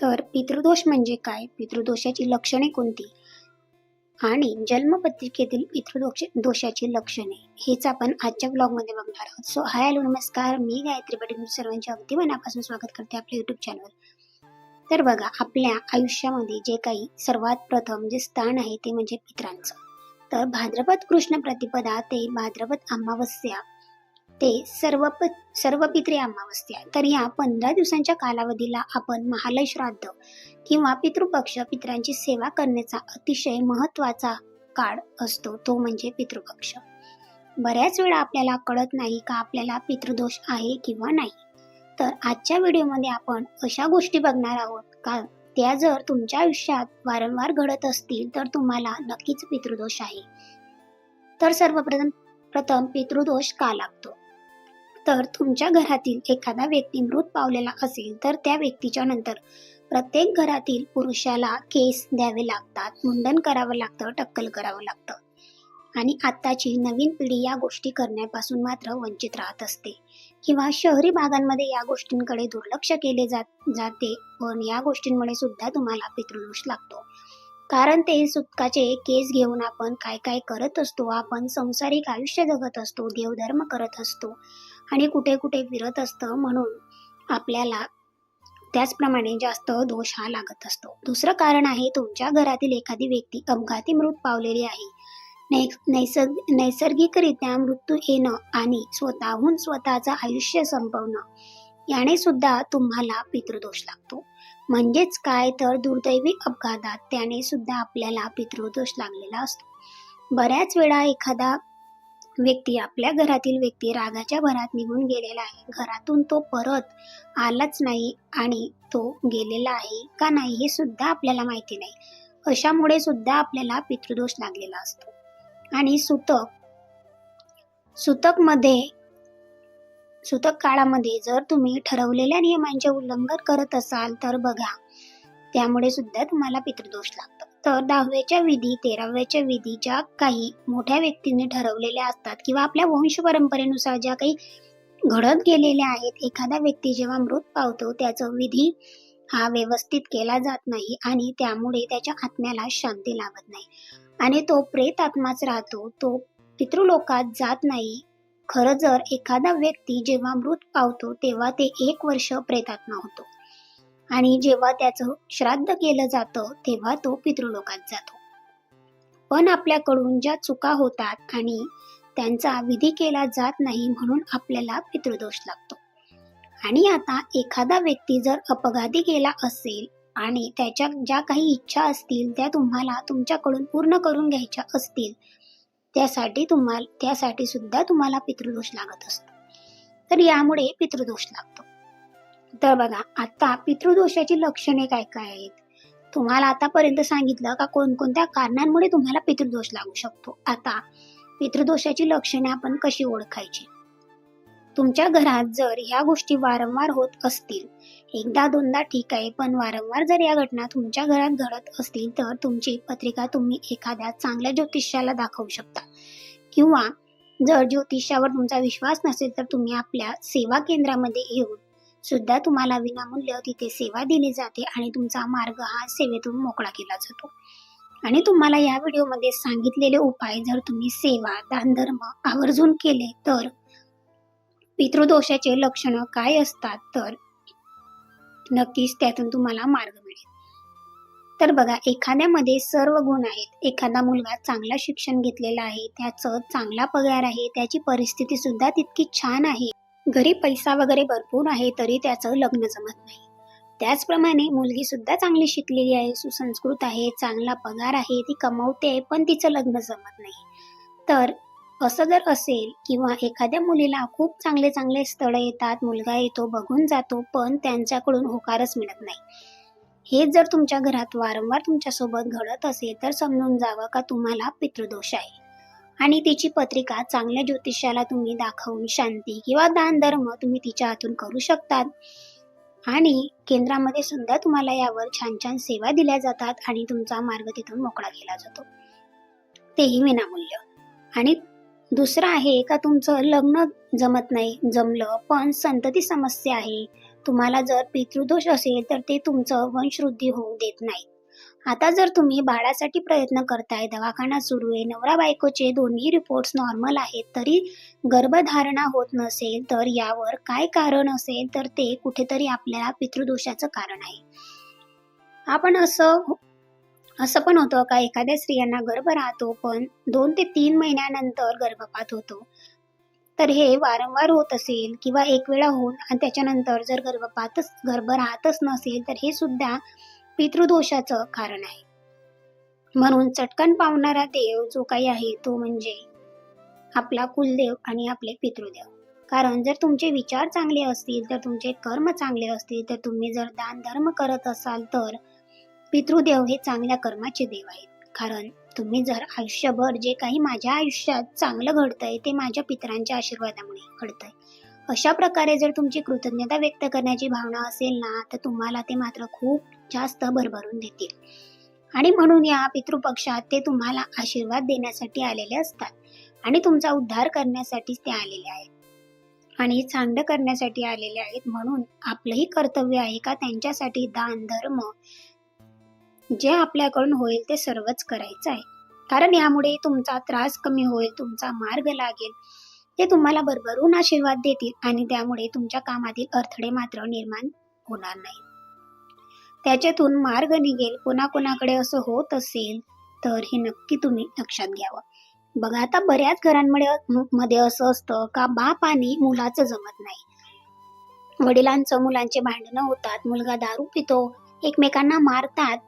तर पितृदोष म्हणजे काय? पितृदोषाची लक्षणे कोणती? आणि जन्मपत्रिकेतील पितृदोष दोषाची लक्षणे हेच आपण आजच्या ब्लॉगमध्ये बघणार आहोत. सो हाय हॅलो नमस्कार. मी गायत्री पाटील सर्वांचे अगदी मनापासून स्वागत करते आपल्या युट्यूब चॅनल तर बघा आपल्या आयुष्यामध्ये जे काही सर्वात प्रथम जे स्थान आहे ते म्हणजे पित्रांचं. तर भाद्रपद कृष्ण प्रतिपदा ते भाद्रपद अमावस्या ते सर्व प सर्व पितृ अमावस्या. तर या पंधरा दिवसांच्या कालावधीला आपण महालय श्राद्ध किंवा पितृपक्ष पित्रांची सेवा करण्याचा अतिशय महत्त्वाचा काळ असतो तो म्हणजे पितृपक्ष. बऱ्याच वेळा आपल्याला कळत नाही का आपल्याला पितृदोष आहे किंवा नाही. तर आजच्या व्हिडिओमध्ये आपण अशा गोष्टी बघणार आहोत का? त्या जर तुमच्या आयुष्यात वारंवार घडत असतील तर तुम्हाला नक्कीच पितृदोष आहे. तर सर्वप्रथम प्रथम पितृदोष का लागतो? तर तुमच्या घरातील एखादा व्यक्ती मृत पावलेला असेल तर त्या व्यक्तीच्या नंतर प्रत्येक घरातील पुरुषाला केस द्यावे लागतात मुंडन करावं लागतं टक्कल करावं लागतं. आणि आत्ताची नवीन पिढी या गोष्टी करण्यापासून मात्र वंचित राहत असते. किंवा शहरी भागांमध्ये या गोष्टींकडे दुर्लक्ष केले जात जाते. पण या गोष्टींमुळे सुद्धा तुम्हाला पितृदोष लागतो. कारण ते सुतकाचे केस घेऊन आपण काय काय करत असतो? आपण संसारिक आयुष्य जगत असतो देवधर्म करत असतो. आणि कुठे कुठे फिरत असतं म्हणून आपल्याला त्याचप्रमाणे जास्त दोष हा लागत असतो. दुसरं कारण आहे तुमच्या घरातील एखादी व्यक्ती अपघाती मृत पावलेली आहे. नै नैसर्ग नैसर्गिकरित्या मृत्यू येणं आणि स्वतःहून स्वतःचं आयुष्य संपवणं याने सुद्धा तुम्हाला पितृदोष लागतो. म्हणजेच काय तर दुर्दैवी अपघातात त्याने सुद्धा आपल्याला पितृदोष लागलेला असतो. बऱ्याच वेळा एखादा व्यक्ती आपल्या घरातील व्यक्ती रागाच्या भरात निघून गेलेला आहे. घरातून तो परत आलाच नाही आणि तो गेलेला आहे का नाही हे सुद्धा आपल्याला माहिती नाही. अशामुळे सुद्धा आपल्याला पितृदोष लागलेला असतो. आणि सुतक सूतकमध्ये सुतक काळामध्ये जर तुम्ही ठरवलेल्या नियमांचे उल्लंघन करत असाल तर बघा त्यामुळे सुद्धा तुम्हाला पितृदोष लागतो. तर दहाव्याच्या विधी तेराव्याच्या विधी ज्या काही मोठ्या व्यक्तींनी ठरवलेल्या असतात किंवा आपल्या वंश परंपरेनुसार ज्या काही घडत गेलेल्या आहेत एखादा व्यक्ती जेव्हा मृत पावतो त्याचं विधी हा व्यवस्थित केला जात नाही आणि त्यामुळे त्याच्या आत्म्याला शांती लाभत नाही. आणि तो प्रेत आत्माच राहतो तो पितृलोकात जात नाही. खरं जर एखादा व्यक्ती जेव्हा मृत पावतो तेव्हा ते एक वर्ष प्रेतात्मा होतो. आणि जेव्हा त्याचं श्राद्ध केलं जातं तेव्हा तो पितृलोकात जातो. पण आपल्याकडून ज्या चुका होतात आणि त्यांचा विधी केला जात नाही म्हणून आपल्याला पितृदोष लागतो. आणि आता एखादा व्यक्ती जर अपघाती गेला असेल आणि त्याच्या ज्या काही इच्छा असतील त्या तुम्हाला तुमच्याकडून पूर्ण करून घ्यायच्या असतील त्यासाठी तुम्हाला त्यासाठी सुद्धा तुम्हाला पितृदोष लागत असतो. तर यामुळे पितृदोष लागतो. तर बघा आता पितृदोषाची लक्षणे काय काय आहेत? तुम्हाला आतापर्यंत सांगितलं का कोणकोणत्या कारणांमुळे तुम्हाला पितृदोष लागू शकतो? आता पितृदोषाची लक्षणे आपण कशी ओळखायची? तुमच्या घरात जर ह्या गोष्टी वारंवार होत असतील एकदा दोनदा ठीक आहे पण वारंवार जर या घटना तुमच्या घरात घडत असतील तर तुमची पत्रिका तुम्ही एखाद्या चांगल्या ज्योतिष्याला दाखवू शकता. किंवा जर ज्योतिषावर तुमचा विश्वास नसेल तर तुम्ही आपल्या सेवा केंद्रामध्ये येऊन सुद्धा तुम्हाला विनामूल्य तिथे सेवा दिली जाते आणि तुमचा मार्ग हा सेवेतून मोकळा केला जातो. आणि तुम्हाला या व्हिडिओमध्ये सांगितलेले उपाय जर तुम्ही सेवा दानधर्म आवर्जून केले तर पितृदोषाचे लक्षण काय असतात तर नक्कीच त्यातून तुम्हाला मार्ग मिळेल. तर बघा एखाद्यामध्ये सर्व गुण आहेत. एखादा मुलगा चांगला शिक्षण घेतलेला आहे त्याचं चांगला पगार आहे त्याची परिस्थिती सुद्धा तितकी छान आहे. घरी पैसा वगैरे भरपूर आहे तरी त्याचं लग्न जमत नाही. त्याचप्रमाणे मुलगी सुद्धा चांगली शिकलेली आहे सुसंस्कृत आहे चांगला पगार आहे ती कमवते पण तिचं लग्न जमत नाही. तर असं जर असेल किंवा एखाद्या मुलीला खूप चांगले चांगले स्थळं येतात मुलगा येतो बघून जातो पण त्यांच्याकडून होकारच मिळत नाही. हे जर तुमच्या घरात वारंवार तुमच्यासोबत घडत असेल तर समजून जावं का तुम्हाला पितृदोष आहे? आणि तिची पत्रिका चांगल्या ज्योतिषाला तुम्ही दाखवून शांती किंवा दान धर्म तुम्ही तिच्या हातून करू शकतात. आणि केंद्रामध्ये सुद्धा तुम्हाला यावर छान छान सेवा दिल्या जातात आणि तुमचा मार्ग तिथून मोकळा केला जातो. तेही विनामूल्य. आणि दुसरं आहे का तुमचं लग्न जमत नाही जमलं पण संतती समस्या आहे. तुम्हाला जर पितृदोष असेल तर ते तुमचं वंशवृद्धी होऊ देत नाही आता जर तुम्ही बाळासाठी प्रयत्न करताय दवाखाना सुरू आहे नवरा बायकोचे दोन्ही रिपोर्ट्स नॉर्मल आहेत तरी गर्भधारणा होत नसेल तर यावर काय कारण असेल तर ते कुठेतरी आपल्या पितृदोषाचं कारण आहे. आपण असं हो, असं पण होतं का एखाद्या स्त्रियांना गर्भ राहतो पण दोन ते तीन महिन्यानंतर गर्भपात होतो. तर हे वारंवार होत असेल किंवा एक वेळा होऊन आणि त्याच्यानंतर जर गर्भपातच गर्भ राहतच नसेल तर हे सुद्धा पितृदोषाचं कारण आहे. म्हणून चटकन पावणारा देव जो काही आहे तो म्हणजे आपला कुलदेव आणि आपले पितृदेव. कारण जर तुमचे विचार चांगले असतील तर तुमचे कर्म चांगले असतील तर तुम्ही जर दान धर्म करत असाल तर पितृदेव हे चांगल्या कर्माचे देव आहेत. कारण तुम्ही जर आयुष्यभर जे काही माझ्या आयुष्यात चांगलं घडतंय ते माझ्या पितरांच्या आशीर्वादामुळे घडतंय. अशा प्रकारे जर तुमची कृतज्ञता व्यक्त करण्याची भावना असेल ना तर तुम्हाला ते मात्र खूप जास्त भरभरून देतील. आणि म्हणून या पितृपक्षात ते तुम्हाला आशीर्वाद देण्यासाठी आलेले असतात. आणि तुमचा उद्धार करण्यासाठीच ते आलेले आहेत. आणि चांगलं करण्यासाठी आलेले आहेत म्हणून आपलंही कर्तव्य आहे का? त्यांच्यासाठी दान धर्म जे आपल्याकडून होईल ते सर्वच करायचं आहे. कारण यामुळे तुमचा त्रास कमी होईल तुमचा मार्ग लागेल. ते तुम्हाला भरभरून आशीर्वाद देतील आणि त्यामुळे तुमच्या कामातील अडथळे मात्र निर्माण होणार नाही त्याच्यातून मार्ग निघेल. कोणाकोणाकडे असं होत असेल तर हे नक्की तुम्ही लक्षात घ्यावं. बघा आता बऱ्याच घरांमध्ये मध्ये असं असतं का बाप आणि मुलाचं जमत नाही. वडिलांचं मुलांचे भांडणं होतात. मुलगा दारू पितो. एकमेकांना मारतात.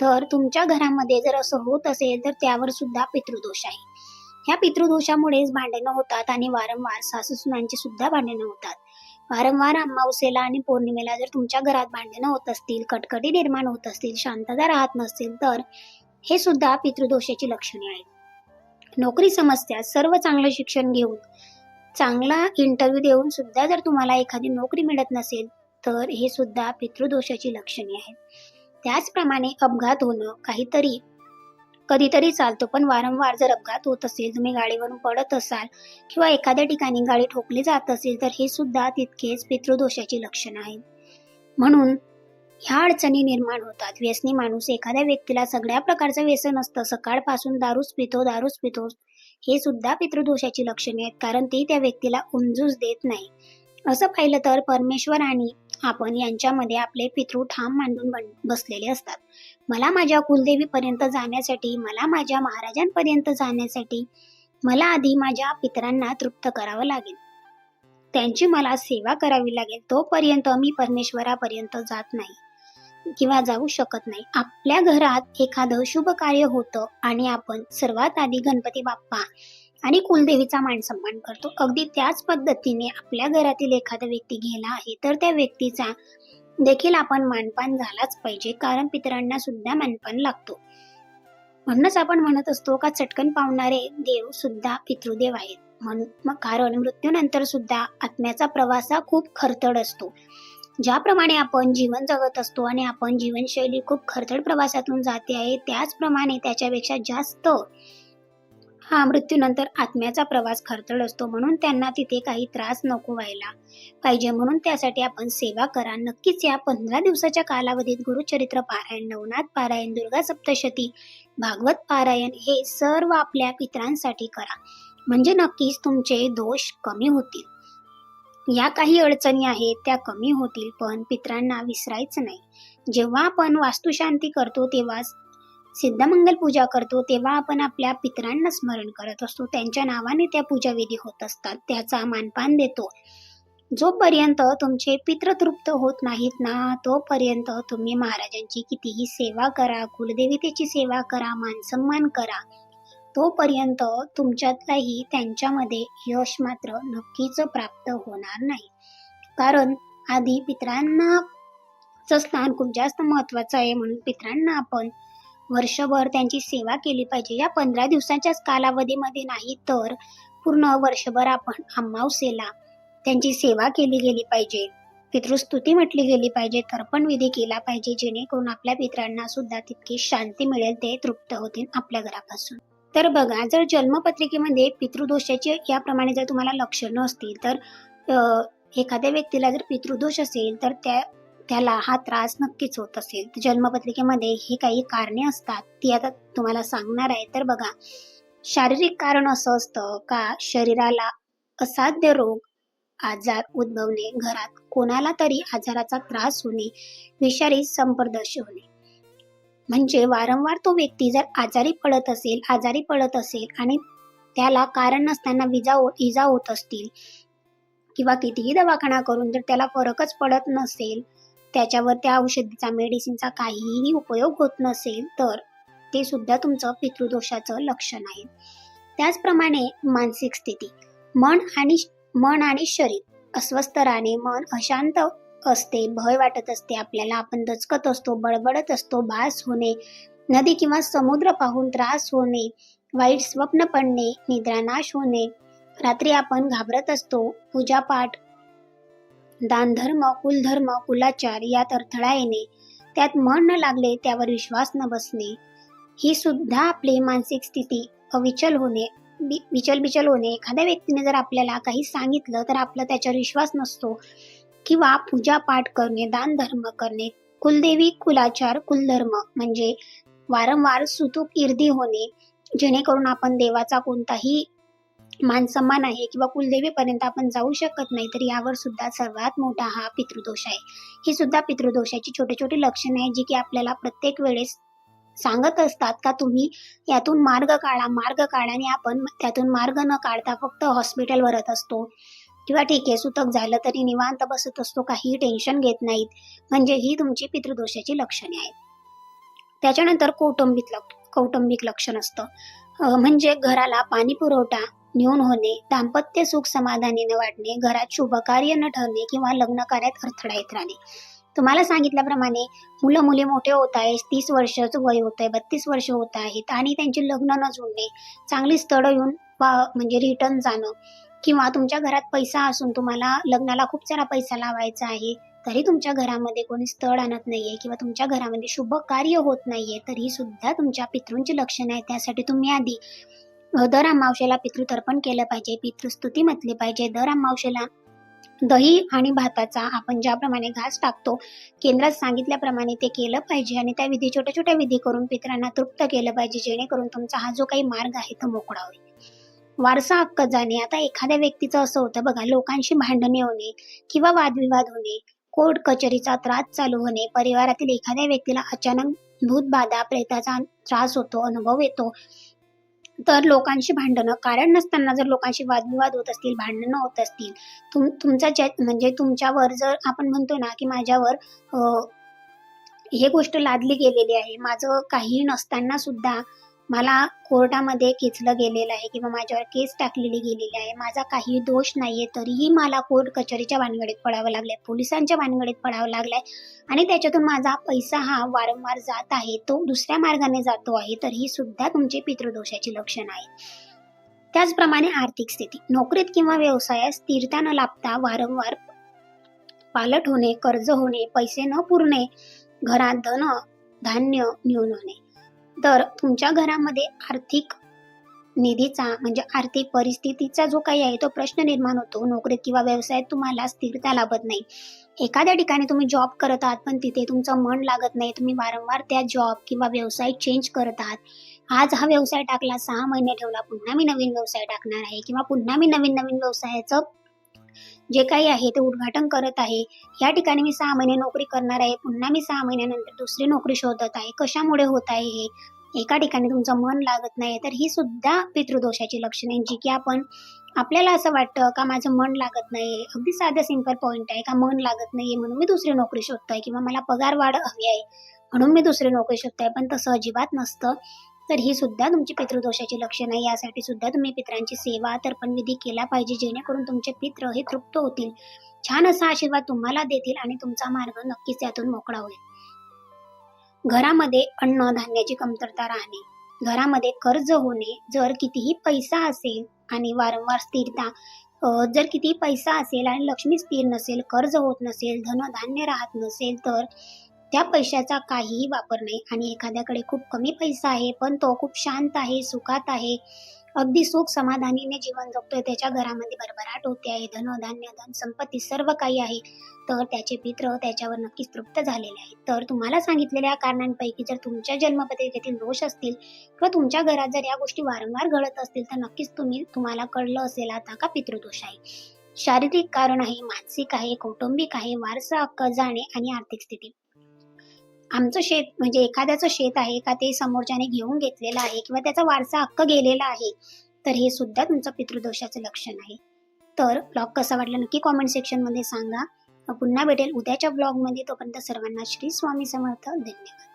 तर तुमच्या घरामध्ये जर असं होत असेल तर त्यावर सुद्धा पितृदोष आहे. ह्या पितृदोषामुळेच भांडणं होतात आणि वारंवार सासू सुनांची सुद्धा भांडणं होतात. वारंवार अमावस्येला आणि पौर्णिमेला जर तुमच्या घरात भांडणं होत असतील कटकटी निर्माण होत असतील शांतता राहत नसतील तर हे सुद्धा पितृदोषाची लक्षणे आहेत. नोकरी समस्या सर्व चांगलं शिक्षण घेऊन चांगला इंटरव्ह्यू देऊन सुद्धा जर तुम्हाला एखादी नोकरी मिळत नसेल तर हे सुद्धा पितृदोषाची लक्षणे आहेत. त्याचप्रमाणे अपघात होणं काहीतरी कधीतरी चालतो पण वारंवार जर अपघात होत असेल तुम्ही गाडीवरून पडत असाल किंवा एखाद्या ठिकाणी गाडी ठोकली जात असेल तर हे सुद्धा तितकेच पितृदोषाची लक्षण आहे. म्हणून ह्या अडचणी निर्माण होतात. व्यसनी माणूस एखाद्या व्यक्तीला सगळ्या प्रकारचं व्यसन असतं. सकाळपासून दारूच पितो दारूच पितो हे सुद्धा पितृदोषाची लक्षणे आहेत कारण ते त्या व्यक्तीला उमजूच देत नाही. असं पाहिलं तर परमेश्वर आणि आपण यांच्यामध्ये आपले पितृ ठाम मांडून बसलेले असतात. मला माझ्या कुलदेवीपर्यंत जाण्यासाठी मला माझ्या महाराजांपर्यंत जाण्यासाठी मला आधी माझ्या पितरांना तृप्त करावं लागेल. त्यांची मला सेवा करावी लागेल. तोपर्यंत मी परमेश्वरापर्यंत जात नाही किंवा जाऊ शकत नाही. आपल्या घरात एखादं शुभ कार्य होतं आणि आपण सर्वात आधी गणपती बाप्पा आणि कुलदेवीचा मान सन्मान करतो. अगदी त्याच पद्धतीने आपल्या घरातील एखादा व्यक्ती गेला आहे तर त्या व्यक्तीचा देखील आपण मानपान झालाच पाहिजे. कारण पितरांना सुद्धा मानपान लागतो. म्हणूनच आपण म्हणत असतो का चटकन पावणारे देव सुद्धा पितृदेव आहेत. म्हणून कारण मृत्यूनंतर सुद्धा आत्म्याचा प्रवास हा खूप खरतड असतो. ज्याप्रमाणे आपण जीवन जगत असतो आणि आपण जीवनशैली खूप खरतड प्रवासातून जाते आहे त्याचप्रमाणे त्याच्यापेक्षा जास्त हा मृत्यूनंतर आत्म्याचा प्रवास खरतळ असतो म्हणून त्यांना तिथे काही त्रास नको व्हायला पाहिजे म्हणून त्यासाठी आपण सेवा करा. नक्कीच या पंधरा दिवसाच्या कालावधीत गुरुचरित्र पारायण नवनाथ पारायण दुर्गा सप्तशती भागवत पारायण हे सर्व आपल्या पितरांसाठी करा. म्हणजे नक्कीच तुमचे दोष कमी होतील. या काही अडचणी आहेत त्या कमी होतील पण पितरांना विसरायचं नाही. जेव्हा आपण वास्तुशांती करतो तेव्हाच सिद्धमंगल पूजा करतो तेव्हा आपण आपल्या पितरांना स्मरण करत असतो. त्यांच्या नावाने त्या पूजाविधी होत असतात. त्याचा मानपान देतो. जोपर्यंत तुमचे पित्र तृप्त होत नाहीत ना तोपर्यंत तुम्ही महाराजांची कितीही सेवा करा कुलदेवतेची सेवा करा मानसन्मान करा. तोपर्यंत तुमच्यातलाही त्यांच्यामध्ये यश मात्र नक्कीच प्राप्त होणार नाही. कारण आधी पितरांना स्थान खूप जास्त महत्वाचं आहे म्हणून पितरांना आपण वर्षभर त्यांची सेवा केली पाहिजे. या पंधरा दिवसांच्याच कालावधीमध्ये नाही तर पूर्ण वर्षभर आपण अमावसेला त्यांची सेवा केली गेली पाहिजे. पितृस्तुती म्हटली गेली पाहिजे. तर्पण विधी केला पाहिजे. जेणेकरून आपल्या पित्रांना सुद्धा तितकी शांती मिळेल ते तृप्त होतील आपल्या घरापासून. तर बघा जर जन्मपत्रिकेमध्ये पितृदोषाची याप्रमाणे जर तुम्हाला लक्षणं असतील तर एखाद्या व्यक्तीला जर पितृदोष असेल तर त्या त्याला हा त्रास नक्कीच होत असेल. जन्मपत्रिकेमध्ये ही काही कारणे असतात ती आता तुम्हाला सांगणार आहे. तर बघा शारीरिक कारण असं असतं का? शरीराला असाध्य रोग आजार उद्भवणे घरात कोणाला तरी आजाराचा त्रास होणे विषारी संपर्दर्शी होणे म्हणजे वारंवार तो व्यक्ती जर आजारी पडत असेल आजारी पडत असेल आणि त्याला कारण नसताना विजा हो- इजा होत असतील किंवा कितीही दवाखाना करून जर त्याला फरकच पडत नसेल त्याच्यावर त्या औषधीचा मेडिसिनचा काहीही उपयोग होत नसेल तर ते सुद्धा तुमचं पितृदोषाचं लक्षण आहे. त्याचप्रमाणे मानसिक स्थिती मन आणि मन आणि शरीर अस्वस्थ राहणे मन अशांत असते भय वाटत असते आपल्याला आपण दचकत असतो बडबडत असतो भास होणे नदी किंवा समुद्र पाहून त्रास होणे वाईट स्वप्न पडणे निद्रानाश होणे रात्री आपण घाबरत असतो पूजापाठ दानधर्म कुलधर्म कुलाचार यात अडथळा येणे त्यात मन न लागले त्यावर विश्वास न बसणे ही सुद्धा आपली मानसिक स्थिती अविचल होणे विचल बिचल होणे. एखाद्या व्यक्तीने जर आपल्याला काही सांगितलं तर आपला त्याच्यावर विश्वास नसतो. किंवा पूजा पाठ करणे दान धर्म करणे कुलदेवी कुलाचार कुलधर्म म्हणजे वारंवार सुतूक इर्दी होणे जेणेकरून आपण देवाचा कोणताही मानसन्मान आहे किंवा कुलदेवीपर्यंत आपण जाऊ शकत नाही तर यावर सुद्धा सर्वात मोठा हा पितृदोष आहे. ही सुद्धा पितृदोषाची छोटी छोटी लक्षणे आहेत जी की आपल्याला प्रत्येक वेळेस सांगत असतात का तुम्ही यातून मार्ग काढा मार्ग काढा आणि आपण त्यातून मार्ग न काढता फक्त हॉस्पिटल भरत असतो. किंवा ठीक आहे सुतक झालं तरी निवांत बसत असतो काहीही टेन्शन घेत नाहीत. म्हणजे ही तुमची पितृदोषाची लक्षणे आहेत. त्याच्यानंतर कौटुंबिक लक्ष कौटुंबिक लक्षण असतं. म्हणजे घराला पाणी पुरवठा न्यून होणे दाम्पत्य सुख समाधानी न वाटणे घरात शुभकार्य न ठरणे किंवा लग्न कार्यात अडथळा येत राहणे. तुम्हाला सांगितल्याप्रमाणे मुलं मुली मोठे होत आहेत तीस वर्षाचं वय होत आहे बत्तीस वर्ष होत आहेत आणि त्यांची लग्न न जुळणे चांगली स्थळं येऊन पा- म्हणजे रिटर्न जाणं किंवा तुमच्या घरात पैसा असून तुम्हाला लग्नाला खूप सारा पैसा लावायचा आहे तरी तुमच्या घरामध्ये कोणी स्थळ आणत नाहीये किंवा तुमच्या घरामध्ये शुभ कार्य होत नाहीये तरी सुद्धा तुमच्या पितृंची लक्षणं आहेत त्यासाठी तुम्ही आधी दर अमावशेला पितृतर्पण केलं पाहिजे पितृस्तुती म्हटली पाहिजे. दर अमावशेला दही आणि भाताचा आपण ज्याप्रमाणे घास टाकतो केंद्रात सांगितल्याप्रमाणे ते केलं पाहिजे आणि त्या विधी छोट्या छोट्या विधी करून पितरांना तृप्त केलं पाहिजे जेणेकरून तुमचा हा जो काही मार्ग आहे तो मोकळा होईल. वारसा हक्क जाणे आता एखाद्या व्यक्तीचं असं होतं बघा लोकांशी भांडणे होणे किंवा वादविवाद होणे कोर्ट कचेरीचा त्रास चालू होणे परिवारातील एखाद्या व्यक्तीला अचानक भूतबाधा प्रेताचा त्रास होतो अनुभव येतो तर लोकांशी भांडणं कारण नसताना जर लोकांशी वादविवाद होत असतील भांडणं होत असतील तुम तुमचा म्हणजे तुमच्यावर जर आपण म्हणतो ना की माझ्यावर अं, हे गोष्ट लादली गेलेली आहे माझं काही नसताना सुद्धा मला कोर्टामध्ये खेचलं गेलेलं आहे किंवा माझ्यावर केस टाकलेली गेलेली आहे. माझा काही दोष नाही आहे तरीही मला कोर्ट कचेरीच्या भानगडीत पडावं लागलंय पोलिसांच्या भानगडीत पडावं लागलंय आणि त्याच्यातून माझा पैसा हा वारंवार जात आहे. तो दुसऱ्या मार्गाने जातो आहे तर ही सुद्धा तुमची पितृदोषाची लक्षण आहे त्याचप्रमाणे आर्थिक स्थिती. नोकरीत किंवा व्यवसायात स्थिरता न लाभता वारंवार पालट होणे कर्ज होणे पैसे न पुरणे घरात धन धान्य न्यून होणे. तर तुमच्या घरामध्ये आर्थिक निधीचा म्हणजे आर्थिक परिस्थितीचा जो काही आहे तो प्रश्न निर्माण होतो. नोकरीत किंवा व्यवसायात तुम्हाला स्थिरता लाभत नाही. एखाद्या ठिकाणी तुम्ही जॉब करत आहात पण तिथे तुमचं मन लागत नाही. तुम्ही वारंवार त्या जॉब किंवा व्यवसाय चेंज करत आहात. आज हा व्यवसाय टाकला सहा महिने ठेवला पुन्हा मी नवीन व्यवसाय टाकणार आहे किंवा पुन्हा मी नवीन नवीन व्यवसायाचं जे काही आहे ते उद्घाटन करत आहे. या ठिकाणी मी सहा महिने नोकरी करणार आहे. पुन्हा मी सहा महिन्यानंतर दुसरी नोकरी शोधत आहे. कशामुळे होत आहे हे? एका ठिकाणी तुमचं मन लागत नाही. तर ही सुद्धा पितृदोषाची लक्षणे जी की आपण आपल्याला असं वाटतं का माझं मन लागत नाही. अगदी साधा सिंपल पॉईंट आहे का मन लागत नाहीये म्हणून मी दुसरी नोकरी शोधतोय किंवा मला पगार वाढ हवी आहे म्हणून मी दुसरी नोकरी शोधतोय. पण तसं अजिबात नसतं. तर ही सुद्धा तुमची पितृदोषाची लक्षणं आहे. यासाठी सुद्धा तुम्ही पित्रांची सेवा तर्पणविधी केला पाहिजे. जेणेकरून तुमचे पित्र हे तृप्त होतील. छान असा आशीर्वाद तुम्हाला देतील आणि तुमचा मार्ग नक्कीच त्यातून मोकळा होईल. घरामध्ये अन्न धान्याची कमतरता राहणे. घरामध्ये कर्ज होणे. जर कितीही पैसा असेल आणि वारंवार स्थिरता जर कितीही पैसा असेल आणि लक्ष्मी स्थिर नसेल कर्ज होत नसेल धन धान्य राहत नसेल तर त्या पैशाचा काहीही वापर नाही. आणि एखाद्याकडे खूप कमी पैसा आहे पण तो खूप शांत आहे सुखात आहे. अगदी सुख समाधानीने जीवन जगतोय. त्याच्या घरामध्ये भरभराट होते आहे. धनधान्य धन संपत्ती सर्व काही आहे. तर त्याचे पित्र त्याच्यावर नक्कीच तृप्त झालेले आहेत. तर तुम्हाला सांगितलेल्या कारणांपैकी जर तुमच्या जन्मपत्रिकेतील दोष असतील किंवा तुमच्या घरात जर या गोष्टी वारंवार घडत असतील तर नक्कीच तुम्ही तुम्हाला कळलं असेल आता का पितृदोष आहे. शारीरिक कारण आहे मानसिक आहे कौटुंबिक आहे वारसा हक्क जाणे आणि आर्थिक स्थिती. आमचं शेत म्हणजे एखाद्याचं शेत आहे का ते समोरच्याने घेऊन घेतलेलं आहे किंवा त्याचा वारसा हक्क गेलेला आहे तर हे सुद्धा तुमचं पितृदोषाचं लक्षण आहे. तर ब्लॉग कसा वाटला नक्की कॉमेंट सेक्शनमध्ये सांगा. पुन्हा भेटेल उद्याच्या ब्लॉगमध्ये. तोपर्यंत सर्वांना श्री स्वामी समर्थ. धन्यवाद.